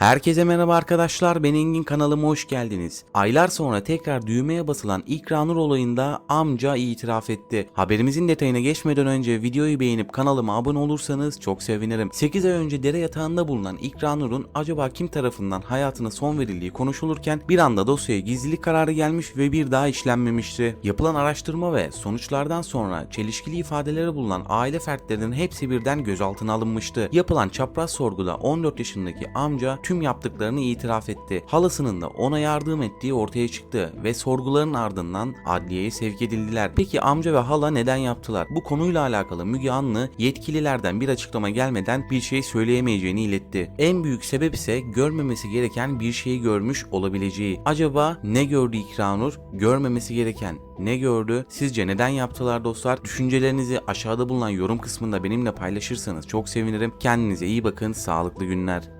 Herkese merhaba arkadaşlar ben Engin kanalıma hoş geldiniz. Aylar sonra tekrar düğmeye basılan İkranur olayında amca itiraf etti. Haberimizin detayına geçmeden önce videoyu beğenip kanalıma abone olursanız çok sevinirim. 8 ay önce dere yatağında bulunan İkranur'un acaba kim tarafından hayatına son verildiği konuşulurken bir anda dosyaya gizlilik kararı gelmiş ve bir daha işlenmemişti. Yapılan araştırma ve sonuçlardan sonra çelişkili ifadeleri bulunan aile fertlerinin hepsi birden gözaltına alınmıştı. Yapılan çapraz sorguda 14 yaşındaki amca tüm yaptıklarını itiraf etti. Halasının da ona yardım ettiği ortaya çıktı ve sorguların ardından adliyeye sevk edildiler. Peki amca ve hala neden yaptılar? Bu konuyla alakalı Müge Anlı yetkililerden bir açıklama gelmeden bir şey söyleyemeyeceğini iletti. En büyük sebep ise görmemesi gereken bir şeyi görmüş olabileceği. Acaba ne gördü İkranur? Görmemesi gereken ne gördü? Sizce neden yaptılar dostlar? Düşüncelerinizi aşağıda bulunan yorum kısmında benimle paylaşırsanız çok sevinirim. Kendinize iyi bakın, sağlıklı günler.